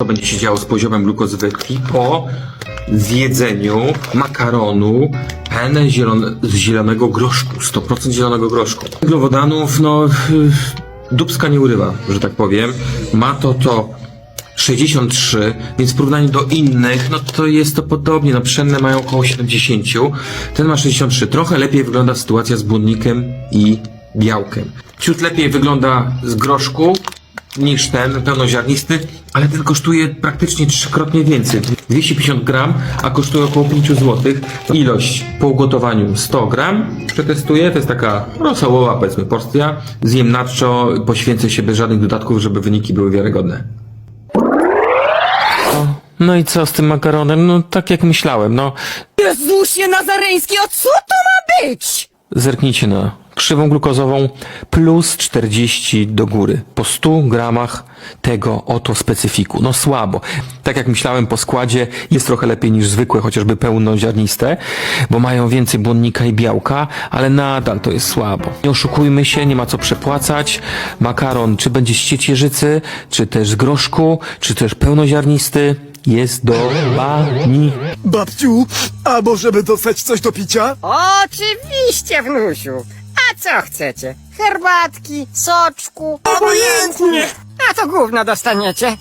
Co będzie się działo z poziomem glukozy we krwi po zjedzeniu makaronu penne zielone, z zielonego groszku, 100% zielonego groszku. Węglowodanów, no, dubska nie urywa, że tak powiem. Ma to to 63, więc w porównaniu do innych, no to jest to podobnie, no pszenne mają około 70, ten ma 63. Trochę lepiej wygląda sytuacja z błonnikiem i białkiem. Ciut lepiej wygląda z groszku niż ten pełnoziarnisty, ale ten kosztuje praktycznie trzykrotnie więcej. 250 gram, a kosztuje około 5 zł. Ilość po ugotowaniu 100 gram. Przetestuję, to jest taka rosołowa powiedzmy porcja. Zjem nacho, poświęcę się bez żadnych dodatków, żeby wyniki były wiarygodne. No i co z tym makaronem? No tak jak myślałem, no Jezusie Nazareński, a co to ma być? Zerknijcie na krzywą glukozową plus 40 do góry. Po 100 gramach tego oto specyfiku. No słabo. Tak jak myślałem po składzie jest trochę lepiej niż zwykłe, chociażby pełnoziarniste, bo mają więcej błonnika i białka, ale nadal to jest słabo. Nie oszukujmy się, nie ma co przepłacać. Makaron, czy będzie z ciecierzycy, czy też z groszku, czy też pełnoziarnisty, jest do bani. Babciu, a możemy dostać coś do picia? Oczywiście, wnusiu. A co chcecie? Herbatki, soczku? Obojętnie! A to gówno dostaniecie.